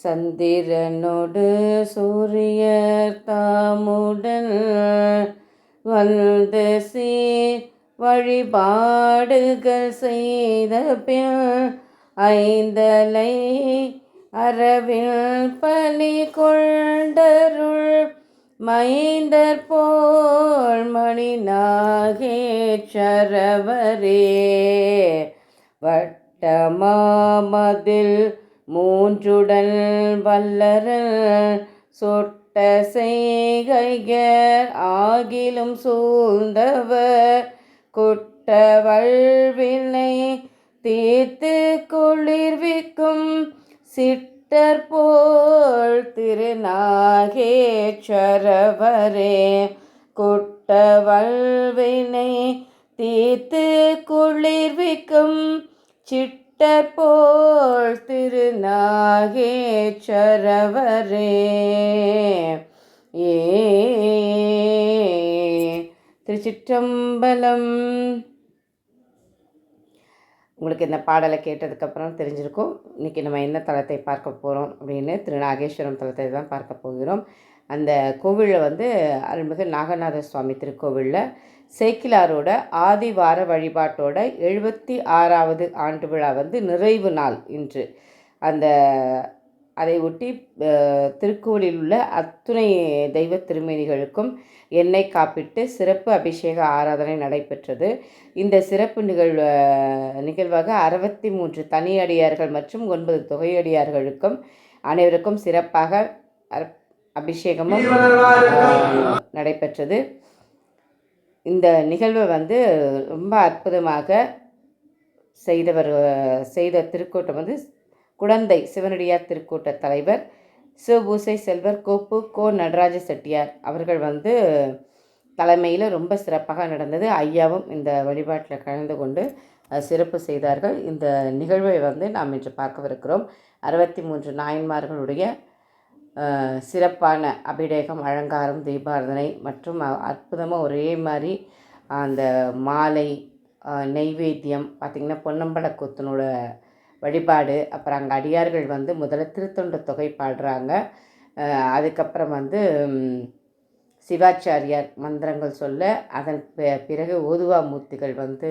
சந்திரனோடு சூரியர் தாமுடன் வந்து சீர் வழிபாடுகள் செய்த பின் ஐந்தலை அரவில் பலி கொண்டருள் மைந்தர் போல் மணி நாகேஸ்வரவரே வட்டமாமதில் மூன்றுடல் வல்லரல் சொட்ட செய்கையர் ஆகிலும் சூழ்ந்தவர். குட்ட வல்வினை தீர்த்து குளிர்விக்கும் சிட்டர் போல் திருநாகேச்சரவரே. குட்ட வல்வினை தீர்த்து குளிர்விக்கும் சிட்டர் போல் திருநாகேஸ்வரவரே ஏ திருச்சிற்றம்பலம். உங்களுக்கு இந்த பாடலை கேட்டதுக்கப்புறம் தெரிஞ்சிருக்கும். இன்றைக்கி நம்ம என்ன தலத்தை பார்க்க போகிறோம் அப்படின்னு திருநாகேஸ்வரம் தலத்தை தான் பார்க்க போகிறோம். அந்த கோவிலில் வந்து அருள்மிகு நாகநாத சுவாமி திருக்கோவிலில் சேக்கிலாரோட ஆதிவார வழிபாட்டோட எழுபத்தி ஆறாவது ஆண்டு விழா வந்து நிறைவு நாள் இன்று. அந்த அதை ஒட்டி திருக்கோவிலில் உள்ள அத்துணை தெய்வ திருமேனிகளுக்கும் எண்ணெய் காப்பிட்டு சிறப்பு அபிஷேக ஆராதனை நடைபெற்றது. இந்த சிறப்பு நிகழ்வு நிகழ்வாக அறுபத்தி மூன்று தனியடியார்கள் மற்றும் ஒன்பது தொகையடியார்களுக்கும் அனைவருக்கும் சிறப்பாக அபிஷேகமும் நடைபெற்றது. இந்த நிகழ்வை வந்து ரொம்ப அற்புதமாக செய்தவர் செய்த திருக்கூட்டம் வந்து குழந்தை சிவனடியார் திருக்கூட்ட தலைவர் சிவபூசை செல்வர் கோப்பு கோ. நடராஜ செட்டியார் அவர்கள் வந்து தலைமையில் ரொம்ப சிறப்பாக நடந்தது. ஐயாவும் இந்த வழிபாட்டில் கலந்து கொண்டு சிறப்பு செய்தார்கள். இந்த நிகழ்வை வந்து நாம் இன்று பார்க்கவிருக்கிறோம். அறுபத்தி மூன்று நாயன்மார்களுடைய சிறப்பான அபிடேகம் அலங்காரம் தீபாரதனை மற்றும் அற்புதமாக ஒரே மாதிரி அந்த மாலை நெய்வேத்தியம் பார்த்திங்கன்னா பொன்னம்பல வழிபாடு அப்புறம் அங்கே அடியார்கள் வந்து முதல்ல திருத்தொண்ட தொகை பாடுறாங்க. அதுக்கப்புறம் வந்து சிவாச்சாரியார் மந்திரங்கள் சொல்ல அதன் பிறகு ஓதுவா மூர்த்திகள் வந்து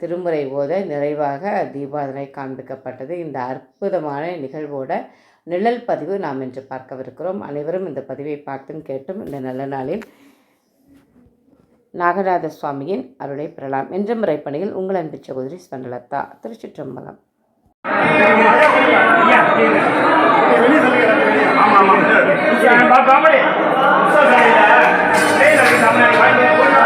திருமுறை ஓத நிறைவாக தீபாதனை காண்பிக்கப்பட்டது. இந்த அற்புதமான நிகழ்வோட நிழல் பதிவு நாம் இன்று பார்க்கவிருக்கிறோம். அனைவரும் இந்த பதிவை பார்த்தும் கேட்டும் இந்த நல்ல நாளில் நாகநாத சுவாமியின் அருளை பெறலாம். என்ற முறைப்பணியில் உங்கள் அன்பு சகோதரி ஸ்வண்டலதா திருச்சிற்றம்பலம். Yeah,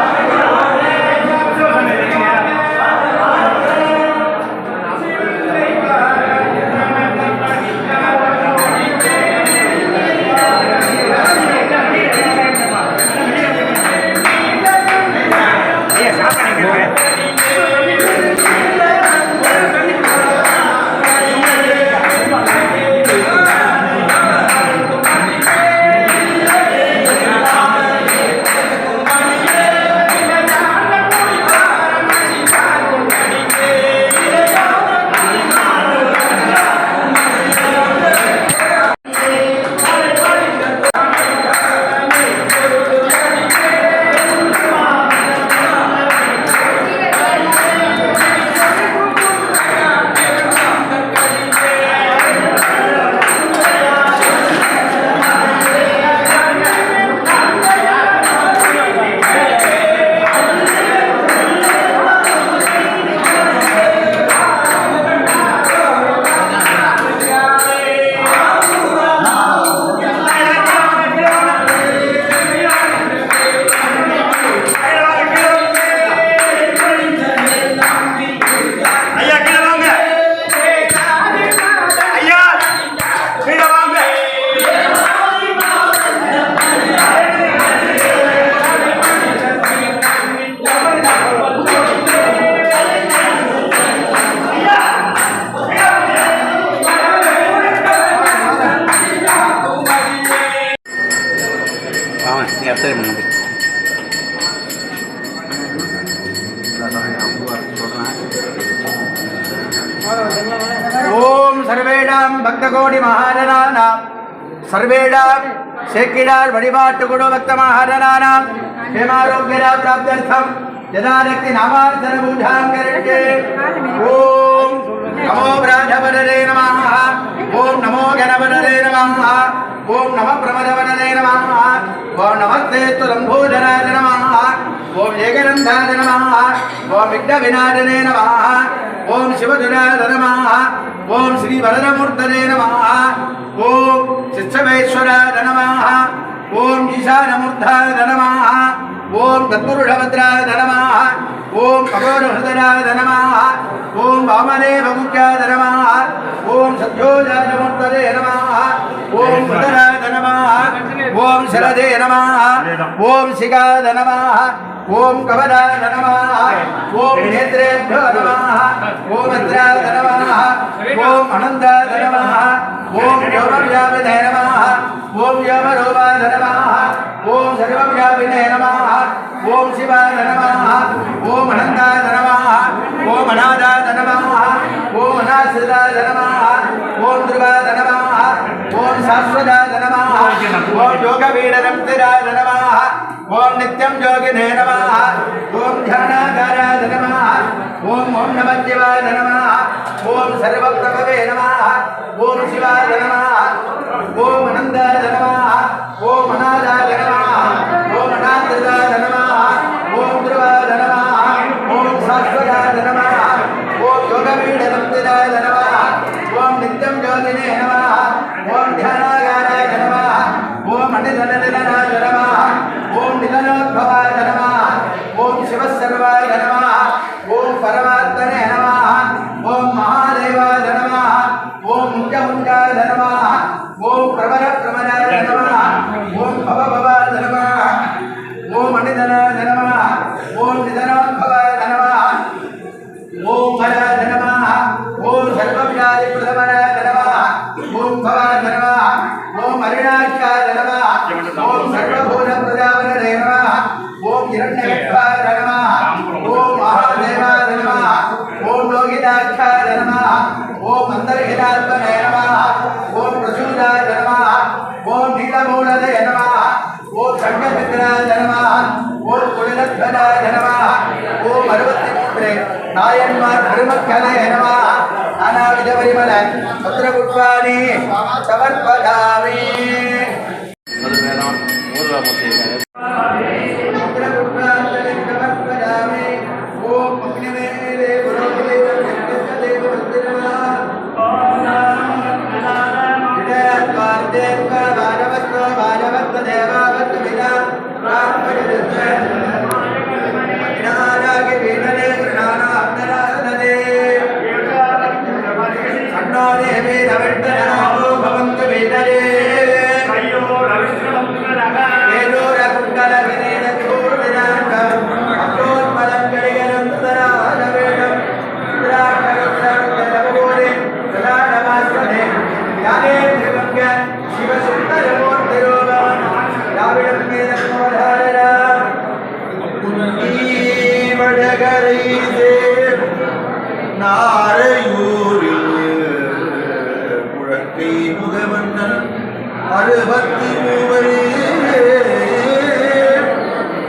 சர்வேடாம் சேக்கிடார் வழிபாட்டு குடு பக்த மகாரனானாம் ஹேமாரோக்கியரா பிராப்தர்த்தம் ஜனாரக்தி நாமார்த்தன பூஜாம் கரண்யே ஓம் நமோ பிராஜபரரே நமः ஓம் நமோ கணபரரே நமः ஓம் நம பிரமதவரரே நமः ஓம் நமஸ்தே துலம்போதராஜ நமः ஓம் ஏகரந்தாஜ நமः ఓం శివజురాధ నమ ఓం శ్రీ వరదమూర్తనే నమ. ఓం శిక్షమేశ్వరాధ నమ ఓం ఈశానమూర్ధాధ నమ ఓం తత్పురుషభద్రాధ నమ ఓం కపోరహృదరాధ నమ ఓం వామనే భముఖ్యాధ నమ ఓం సత్యోజాజమూర్తనే నమ. ఓం మృదరాధ నమ ఓం శరదే నమ. ఓం శిఖాధ నమ ஓம் சிகாஜ நமः ஓம் கவராஜ நமः ஓம் நேத்ரேभ्यो நமः ஓம் அத்ராஜ நமः ஓம் அனந்தாஜ நமः ஓம் யோமவியாபினே நமः ஓம் யோமரூபாஜ நமः ஓம் சர்வவியாபினே நமः ஓம் சிவாய நமः ஓம் அனந்தாய நமः ஓம் அநாதாய நமः ஓம் அநாசிதாய நமः ஓம் துருவாய நமः ஓம் சாஸ்வதாய நமः ஓம் யோகவீடரம்திராய நமः ஓம் நித்யம் யோகினே நமः ஓம் தியானாகாராய நமः ஓம் ஓம் நம சிவாய நமः ஓம் சர்வப்பிரபவே நமः ஓம் சிவாய நமः ஓம் அருணாச்சாய நமः ஓம் சர்வபூத பிரஜாபனே நமः ஓம் இரண்யகத்வாய நமः ஓம் மகாதேவாய நமः ஓம் லோகிதாச்சாய நமः ஓம் அந்தர்ஹிதாத்மனே நமः ஓம் பிரசூதாய நமः ஓம் நீலமூலதே நமः ஓம் சங்கமித்ராய நமः ஓம் குலிலத்வனாய நமः ஓம் அறுபத்தி மூன்று நாயன்மார் பெருமக்களே நமः நானாவித பரிமள பத்ரபுட்வாணி சமர்ப்பதாமி பத்ரபுட்வாஞ்சலி சமர்ப்பதாமி முகவண்ணன் அறுபத்தி மூவரே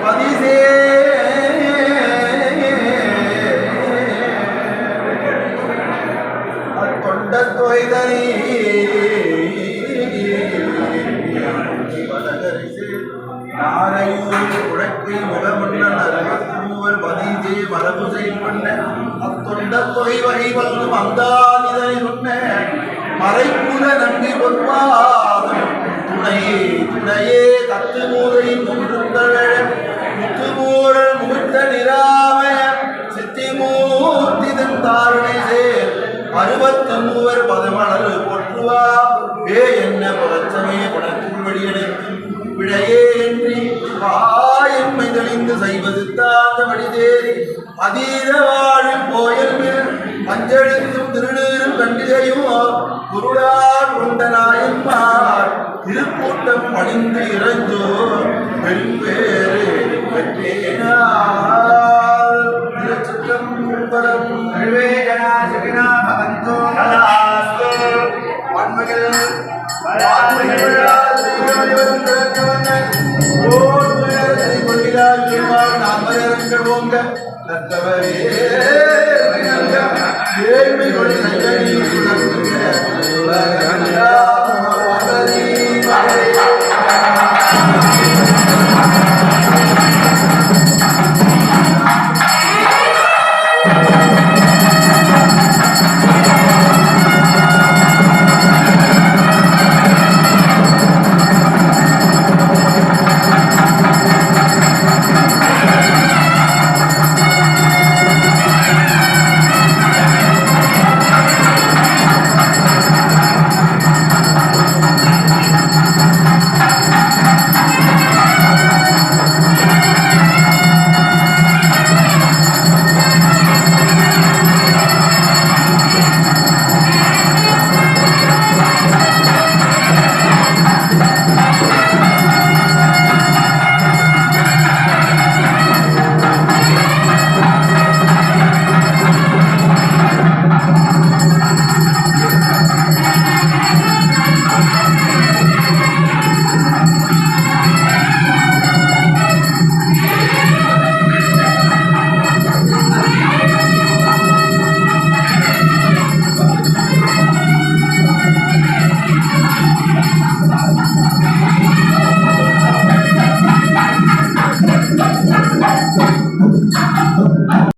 பதிசே கொண்ட தொய்தனே நாரையூர் குழக்கை முகமன்னன் அறுபத்தி மூவர் பதிசே மரபுசை பண்ண அத்தொண்ட தொகை வகை வந்து வந்தாதிதனை சொன்ன மறைக்குல நம்பி பொற்பாதம். துணையே துணையே தத்து மூதை முன்றுந்தழ முத்துமூழல் முகூர்த்த நிராமய. சித்தி மூர்த்தி தன் தாரணை சேர். அறுபத்து மூவர் பதமணல் போற்றுவா. வே என்ன பதச்சமே பணத்துள் வழியடைக்கும் பிழையே என்று ஆயன்மை தெளிந்து செய்வது தாழ்ந்த வழிதேறி அதீத அதீதவா மஞ்செழுத்தும் திருநீரும் கண்டிகையும் குருடார் கொண்ட திருக்கூட்டம் பணிந்து இறைஞ்சோ